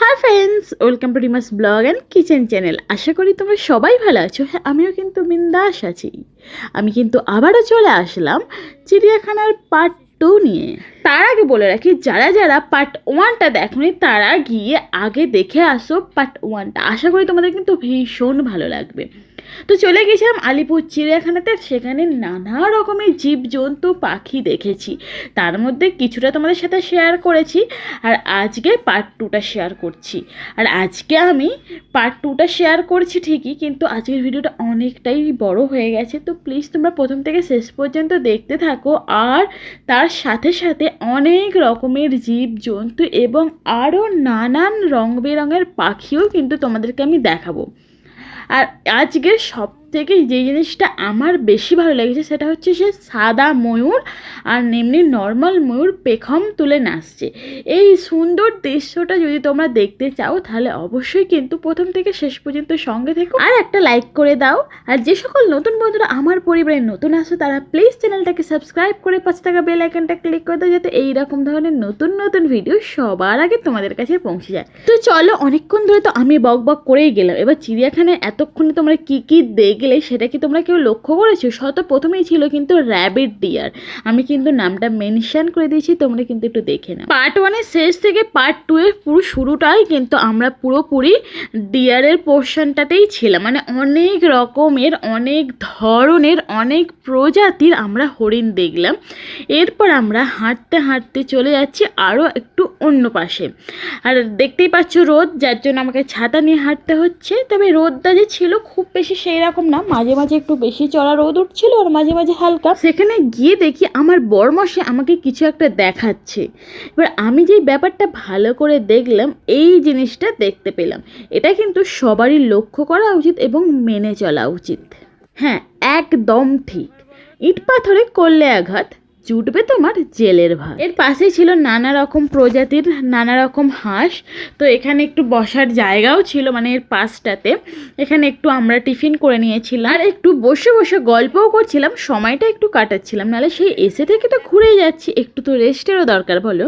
Hi friends welcome to Dimas blog and kitchen channel আশা করি তোমরা সবাই ভালো আছো। হ্যাঁ আমিও কিন্তু বিন্দাস আছি। আমি কিন্তু আবারও চলে আসলাম চিড়িয়াখানার পার্ট টু নিয়ে। তার আগে বলে রাখি, যারা যারা পার্ট ওয়ানটা দেখনি, তারা গিয়ে আগে দেখে আসো পার্ট ওয়ানটা আশা করি তোমাদের কিন্তু ভীষণ ভালো লাগবে। তো চলে গেছিলাম আলিপুর চিড়িয়াখানাতে, সেখানে নানা রকমের জীবজন্তু, পাখি দেখেছি। তার মধ্যে কিছুটা তোমাদের সাথে শেয়ার করেছি আর আজকে পার্ট টুটা শেয়ার করছি। আর আজকে আমি পার্ট টুটা শেয়ার করছি ঠিকই, কিন্তু আজকের ভিডিওটা অনেকটাই বড় হয়ে গেছে। তো প্লিজ তোমরা প্রথম থেকে শেষ পর্যন্ত দেখতে থাকো। আর তার সাথে সাথে অনেক রকমের জীবজন্তু এবং আরও নানান রং বেরঙের পাখিও কিন্তু তোমাদেরকে আমি দেখাবো। আর আজকের সব থেকে যে জিনিসটা আমার বেশি ভালো লেগেছে সেটা হচ্ছে সে সাদা ময়ূর আর এমনি নর্মাল ময়ূর পেখম তুলে নাচছে। এই সুন্দর দৃশ্যটা যদি তোমরা দেখতে চাও তাহলে অবশ্যই কিন্তু প্রথম থেকে শেষ পর্যন্ত সঙ্গে থেকো। আর একটা লাইক করে দাও। আর যে সকল নতুন বন্ধুরা আমার পরিবারে নতুন আসো তারা প্লিজ চ্যানেলটাকে সাবস্ক্রাইব করে পাঁচ টাকা বেল আইকনটা ক্লিক করে দাও যাতে এইরকম ধরনের নতুন নতুন ভিডিও সবার আগে তোমাদের কাছে পৌঁছে যায়। তো চলো অনেকক্ষণ ধরে তো আমি বক বক করেই গেলাম। এবার চিড়িয়াখানায় এতক্ষণে তোমরা কি কি দেখলে সেটা কি তোমরা কেউ লক্ষ্য করেছ? শত প্রথমেই ছিল কিন্তু র্যাবিট ডিয়ার আমি কিন্তু নামটা মেনশন করে দিয়েছি, তোমরা কিন্তু একটু দেখে নাও। পার্ট ওয়ানের শেষ থেকে পার্ট টু এর পুরো শুরুটাই কিন্তু আমরা পুরোপুরি ডিয়ারের পোর্শনটাতেই ছিলাম। মানে অনেক রকমের, অনেক ধরনের, অনেক প্রজাতির আমরা হরিণ দেখলাম। এরপর আমরা হাঁটতে হাঁটতে চলে যাচ্ছি আরও একটু অন্য পাশে। আর দেখতেই পাচ্ছ রোদ, যার জন্য আমাকে ছাতা নিয়ে হাঁটতে হচ্ছে। তবে রোদটা যে ছিল খুব বেশি সেই রকম না, মাঝে মাঝে একটু বেশি চড়া রোদ উঠছিল আর মাঝে মাঝে হালকা। সেখানে গিয়ে দেখি আমার বরমশে আমাকে কিছু একটা দেখাচ্ছে। এবার আমি যেই ব্যাপারটা ভালো করে দেখলাম, এই জিনিসটা দেখতে পেলাম। এটা কিন্তু সবারই লক্ষ্য করা উচিত এবং মেনে চলা উচিত। হ্যাঁ একদম ঠিক। ইট পাথরে করলে আঘাত জুটবে তোমার জেলের ভাত। এর পাশেই ছিল নানা রকম প্রজাতির, নানা রকম হাঁস। তো এখানে একটু বসার জায়গাও ছিল মানে এর পাশটাতে। এখানে একটু আমরা টিফিন করে নিয়েছিলাম। আর একটু বসে বসে গল্পও করছিলাম। সময়টা একটু কাটাচ্ছিলাম। নাহলে সেই এসে থেকে তো ঘুরেই যাচ্ছি। একটু তো রেস্টেরও দরকার, বলো।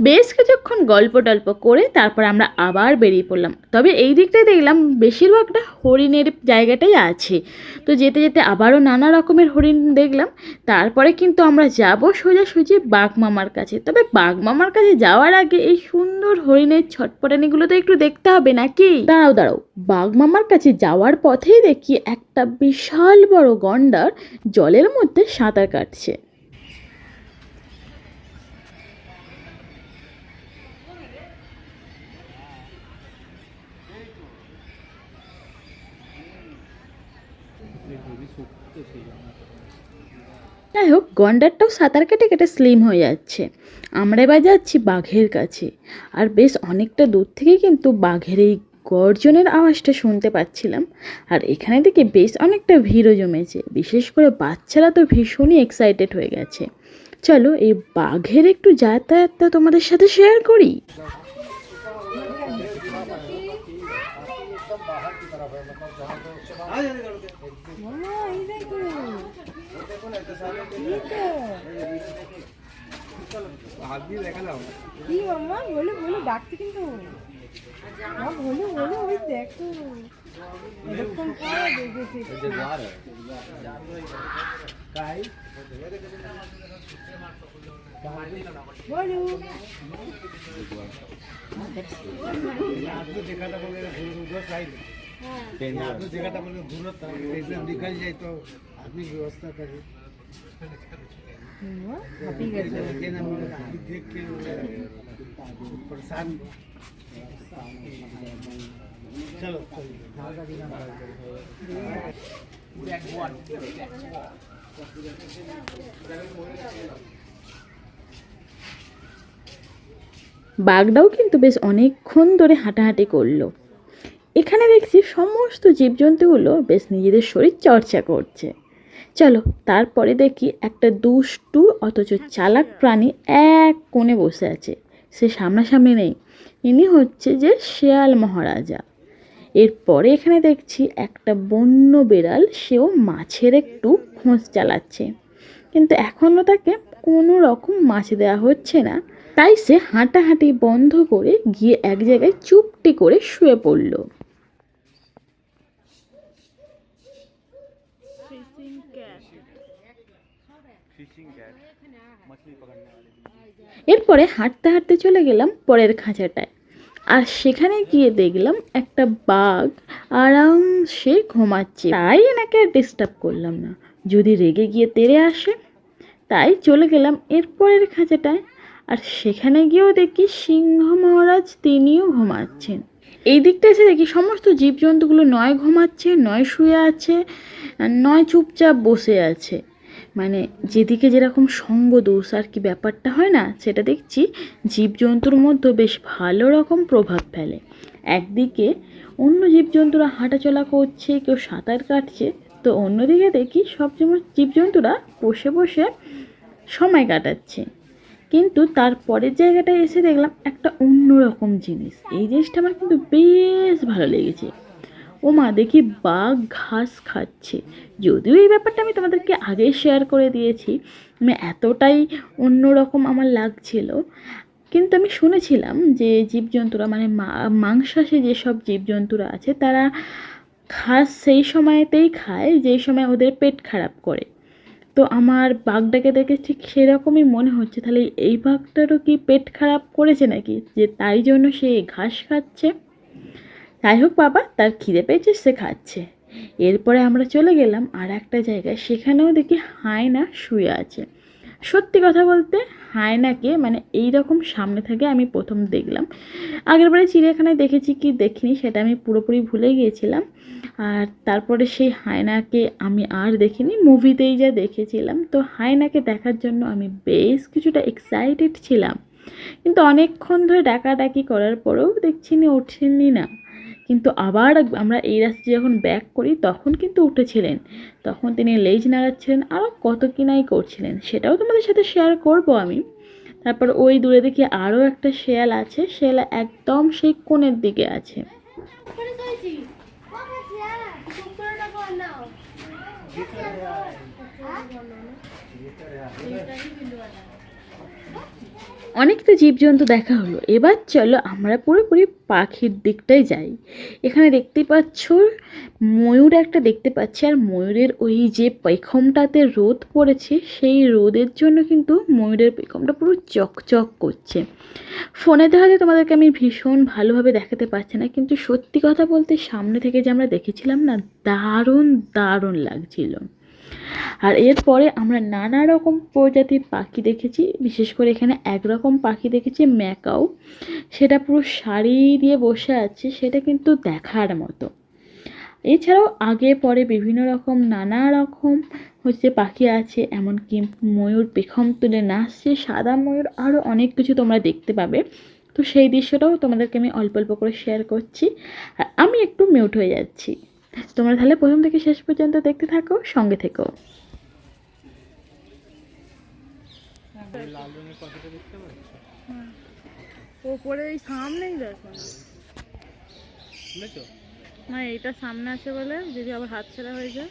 বেশ কিছুক্ষণ গল্প টল্প করে তারপর আমরা আবার বেরিয়ে পড়লাম। তবে এই দিকটায় দেখলাম বেশিরভাগটা হরিণের জায়গাটাই আছে। তো যেতে যেতে আবারও নানা রকমের হরিণ দেখলাম। তারপরে কিন্তু আমরা যাব সোজাসুজি বাঘ মামার কাছে। তবে বাঘ মামার কাছে যাওয়ার আগে এই সুন্দর হরিণের ছটপটানিগুলো তো একটু দেখতে হবে নাকি? দাঁড়াও দাঁড়াও। বাঘ মামার কাছে যাওয়ার পথেই দেখি একটা বিশাল বড় গন্ডার জলের মধ্যে সাঁতার কাটছে। যাই হোক, গন্ডারটাও সাঁতার কেটে কেটে স্লিম হয়ে যাচ্ছে। আমরা এবার যাচ্ছি বাঘের কাছে। আর বেশ অনেকটা দূর থেকে কিন্তু বাঘের এই গর্জনের আওয়াজটা শুনতে পাচ্ছিলাম। আর এখানে থেকে বেশ অনেকটা ভিড়ও জমেছে। বিশেষ করে বাচ্চারা তো ভীষণই এক্সাইটেড হয়ে গেছে। চলো, এই বাঘের একটু যাতায়াতটা তোমাদের সাথে শেয়ার করি। বলে বলে ডাকছে কিন্তু মা বলে বলে ওই দেখো এরকম જેગાટા મને ભૂલ હતા એક્ઝામ નીકળી જાય તો આદમી વ્યવસ્થા કરે પરેશાન ચલો Thank you. বাঘটাও কিন্তু বেশ অনেকক্ষণ ধরে হাঁটাহাঁটি করল। এখানে দেখছি সমস্ত জীবজন্তুগুলো বেশ নিজেদের শরীর চর্চা করছে। চলো, তারপরে দেখি একটা দুষ্টু অথচ চালাক প্রাণী এক কোণে বসে আছে। সে সামনাসামনি নেই। ইনি হচ্ছে যে শেয়াল মহারাজা। এরপরে এখানে দেখছি একটা বন্য বেড়াল, সেও মাছের একটু খোঁজ চালাচ্ছে। কিন্তু এখনও তাকে কোনো রকম মাছ দেওয়া হচ্ছে না। তাই সে হাঁটাহাঁটি বন্ধ করে গিয়ে এক জায়গায় চুপটি করে শুয়ে পড়ল। এরপরে হাঁটতে হাঁটতে চলে গেলাম পরের খাঁচাটায়। আর সেখানে গিয়ে দেখলাম একটা বাঘ আরামসে ঘুমাচ্ছে। তাই এনাকে আর ডিস্টার্ব করলাম না। যদি রেগে গিয়ে তেড়ে আসে, তাই চলে গেলাম এরপরের খাঁচাটায়। আর সেখানে গিয়েও দেখি সিংহ মহারাজ তিনিও ঘুমাচ্ছেন। এই দিকটা এসে দেখি সমস্ত জীবজন্তুগুলো নয় ঘুমাচ্ছে, নয় শুয়ে আছে নয় চুপচাপ বসে আছে। মানে যেদিকে যেরকম সঙ্গ দোষ আর কি ব্যাপারটা হয় না, সেটা দেখছি জীবজন্তুর মধ্যে বেশ ভালো রকম প্রভাব ফেলে। একদিকে অন্য জীবজন্তুরা হাঁটাচলা করছে, কেউ সাঁতার কাটছে, তো অন্যদিকে দেখি সব জীবজন্তুরা বসে বসে সময় কাটাচ্ছে। কিন্তু তারপরের জায়গাটায় এসে দেখলাম একটা অন্যরকম জিনিস। এই জিনিসটা আমার কিন্তু বেশ ভালো লেগেছে। ও মা দেখি বাঘ ঘাস খাচ্ছে। যদিও এই ব্যাপারটা আমি তোমাদেরকে আগে শেয়ার করে দিয়েছি আমি এতটাই অন্যরকম আমার লাগছিল। কিন্তু আমি শুনেছিলাম যে জীবজন্তুরা মানে মাংসাশী যেসব জীবজন্তুরা আছে, তারা ঘাস সেই সময়তেই খায়, যেই সময় ওদের পেট খারাপ করে। তো আমার বাঘটাকে দেখে ঠিক সেরকমই মনে হচ্ছে। তাহলে এই বাঘটারও কি পেট খারাপ করেছে নাকি? যে তাই জন্য সে ঘাস খাচ্ছে? যাই হোক বাবা, তার খিদে পেয়েছে, সে খাচ্ছে। এরপরে আমরা চলে গেলাম আর একটা জায়গায়। সেখানেও দেখি হায়না শুয়ে আছে। সত্যি কথা বলতে হায়নাকে মানে এই রকম সামনে থেকে আমি প্রথম দেখলাম। আগেরবারে চিড়িয়াখানায় দেখেছি কি দেখিনি সেটা আমি পুরোপুরি ভুলে গিয়েছিলাম। আর তারপরে সেই হায়নাকে আমি আর দেখিনি মুভিতেই যা দেখেছিলাম। তো হায়নাকে দেখার জন্য আমি বেশ কিছুটা এক্সাইটেড ছিলাম। কিন্তু অনেকক্ষণ ধরে ডাকাডাকি করার পরেও দেখছি না না। কিন্তু আবার আমরা এই রাস্তায় যখন ব্যাক করি, তখন কিন্তু উঠেছিলেন তখন তিনি লেজ নাড়াচ্ছিলেন আরও কত কিনাই করছিলেন, সেটাও তোমাদের সাথে শেয়ার করব আমি। তারপর ওই দূরে দেখি আরও একটা শেয়াল আছে, শেয়াল একদম সেই কোণের দিকে আছে। অনেক তো জীবজন্তু দেখা হলো। এবার চলো আমরা পুরোপুরি পাখির দিকটাই যাই। এখানে দেখতে পাচ্ছ, ময়ূর একটা দেখতে পাচ্ছি, আর ময়ূরের ওই যে পেখমটাতে রোদ পড়েছে, সেই রোদের জন্য কিন্তু ময়ূরের পেখমটা পুরো চকচক করছে। ফোনে দেখাতে তোমাদেরকে আমি ভীষণ ভালোভাবে দেখাতে পারছি না, কিন্তু সত্যি কথা বলতে সামনে থেকে যে আমরা দেখেছিলাম না, দারুণ দারুণ লাগছিল। আর এরপরে আমরা নানা রকম প্রজাতির পাখি দেখেছি, বিশেষ করে এখানে একরকম পাখি দেখেছি, ম্যাকাও। সেটা পুরো শাড়ি দিয়ে বসে আছে, সেটা কিন্তু দেখার মতো। এছাড়াও আগে পরে বিভিন্ন রকম, নানা রকম হচ্ছে পাখি আছে, এমনকি ময়ূর পেখম তুলে নাচছে সাদা ময়ূর আরও অনেক কিছু তোমরা দেখতে পাবে। তো সেই দৃশ্যটাও তোমাদেরকে আমি অল্প অল্প করে শেয়ার করছি। আর আমি একটু মিউট হয়ে যাচ্ছি। তোমরা তাহলে প্রথম থেকে শেষ পর্যন্ত দেখতে থাকো সঙ্গে থেকো। ওপরে এই সামনেই দেখো। না এইটা সামনে আছে বলে যদি আবার হাত ছেড়া হয়ে যায়।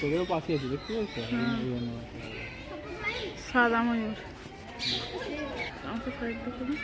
ভেতরেও পাঠিয়েছি দেখতে পাচ্ছ সাদা ময়ূর। আমাকে কয়েক দেখে দিন।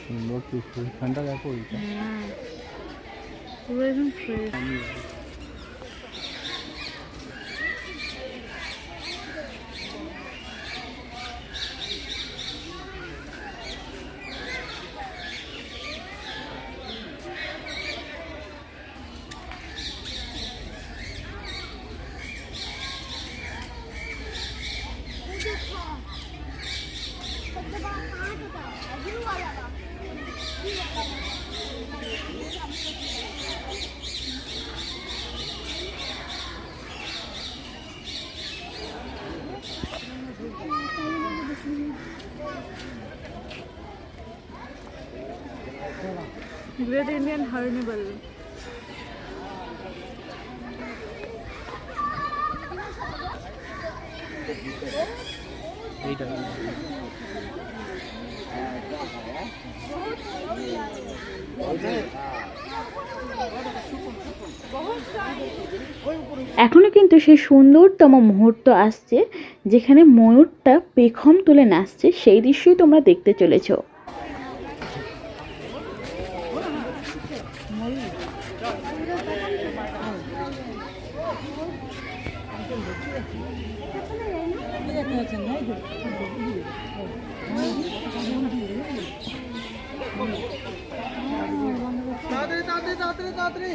সুন্দর কি ফুলখানটা দেখো ওইটা পুরো একদম ফ্রেশ গ্রেট ইন্ডিয়ান হার্নিবল এখনও কিন্তু সেই সুন্দরতম মুহূর্ত আসছে, যেখানে ময়ূরটা পেখম তুলে নাচছে, সেই দৃশ্যই তোমরা দেখতে চলেছো। তাড়াতাড়ি তাড়াতাড়ি তাড়াতাড়ি তাড়াতাড়ি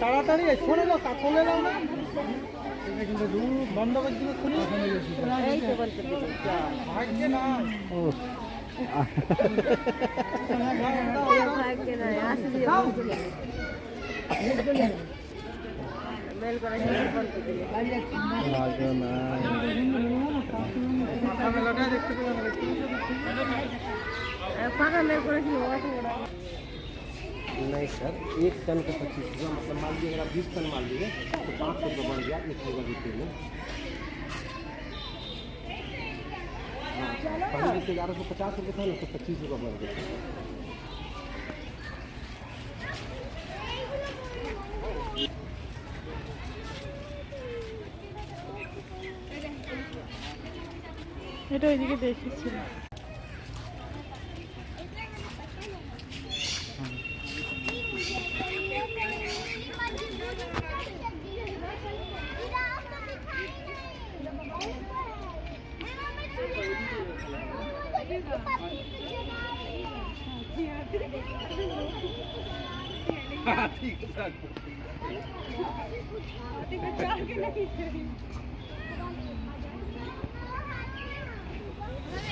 তাড়াতাড়ি শোনে না তা শোনে নাও না এটা কিন্তু দূর বন্ধ করে দিলে খুলি ভাগ্যে না মাথা মেলাটা দেখতে পেলাম नहीं सर, एक टन का पच्चीस रुपया मतलब मान लीजिए अगर आप बीस टन माल लिए तो पाँच सौ रुपये बढ़ गया, एक होगा बीस में पहले जैसे ग्यारह सौ पचास रुपये था ना तो पच्चीस रुपये बढ़ गया। এটা ওইদিকে দেখেছিল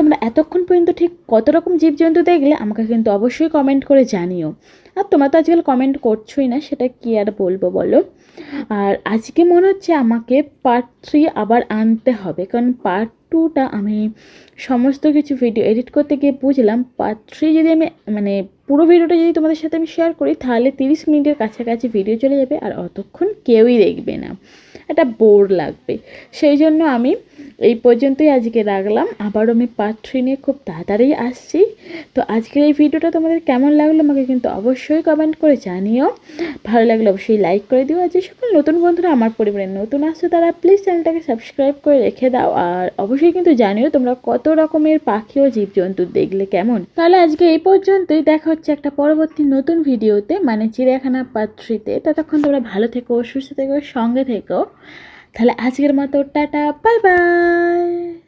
তোমরা এতক্ষণ পর্যন্ত ঠিক কত রকম জীবজন্তু দেখলে আমাকে কিন্তু অবশ্যই কমেন্ট করে জানিও। আর তোমরা তো আজকাল কমেন্ট করছোই না, সেটা কি আর বলব বলো? আর আজকে মনে হচ্ছে আমাকে পার্ট থ্রি আবার আনতে হবে, কারণ পার্ট টুটা আমি সমস্ত কিছু ভিডিও এডিট করতে গিয়ে বুঝলাম পার্ট থ্রি যদি আমি মানে পুরো ভিডিওটা যদি তোমাদের সাথে আমি শেয়ার করি, তাহলে তিরিশ মিনিটের কাছাকাছি ভিডিও চলে যাবে আর অতক্ষণ কেউই দেখবে না। একটা বোর লাগবে। সেই জন্য আমি এই পর্যন্তই আজকে রাখলাম। আবারও আমি পার্ট থ্রি নিয়ে খুব তাড়াতাড়ি আসছি। তো আজকের এই ভিডিওটা তোমাদের কেমন লাগল আমাকে কিন্তু অবশ্যই কমেন্ট করে জানিও। ভালো লাগলে অবশ্যই লাইক করে দিও। আর যে সকল নতুন বন্ধুরা আমার পরিবারে নতুন আসছো, তারা প্লিজ চ্যানেলটাকে সাবস্ক্রাইব করে রেখে দাও। আর অবশ্যই কিন্তু জানিও তোমরা কত রকমের পাখি ও জীবজন্তু দেখলে কেমন। তাহলে আজকে এই পর্যন্তই। দেখা হচ্ছে একটা পরবর্তী নতুন ভিডিওতে মানে চিড়িয়াখানা পার্ট থ্রিতে ততক্ষণ তোমরা ভালো থেকো, সুস্থ থেকো, সঙ্গে থেকো। তাহলে আজকের মতো টাটা বাই বাই।